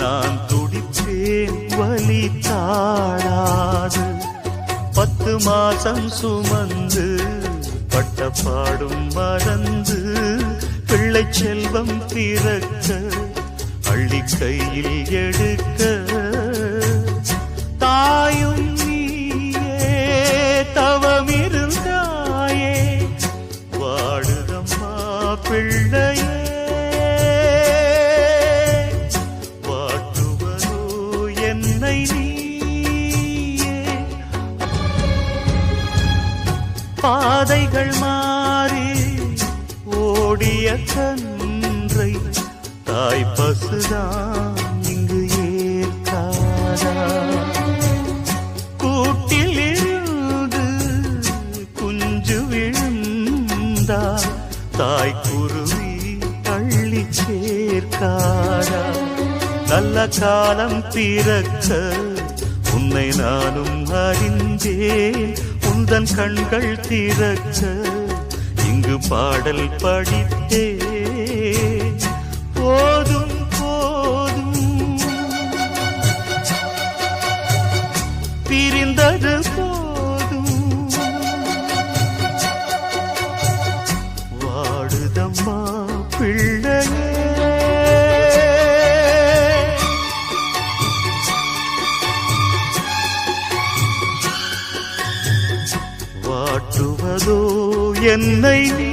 நான் துடிச்சேன் வலி தாழாது பத்து மாசம் சுமந்து பட்ட பாடும் மறந்து பிள்ளை செல்வம் பிறக்க அள்ளி கையில் எடுக்க. தாயும் நீயே தவமிருந்தாயே வாடுதம்மா பிள்ளையே. பாதைகள் மாறி ஓடிய கன்றை தாய் பசுதான் இங்கு ஏற்காதா? கூட்டில் இருந்து குஞ்சு விழுந்தா தாய் குருவி தள்ளி சேர்க்காதா? நல்ல காலம் பிறக்க உன்னை நானும் அறிந்தேன். உந்தன் கண்கள் திறக்க இங்கு பாடல் படித்தே. போதும் போதும். பிரிந்தது போ வாட்டுவதோ என்னை நீ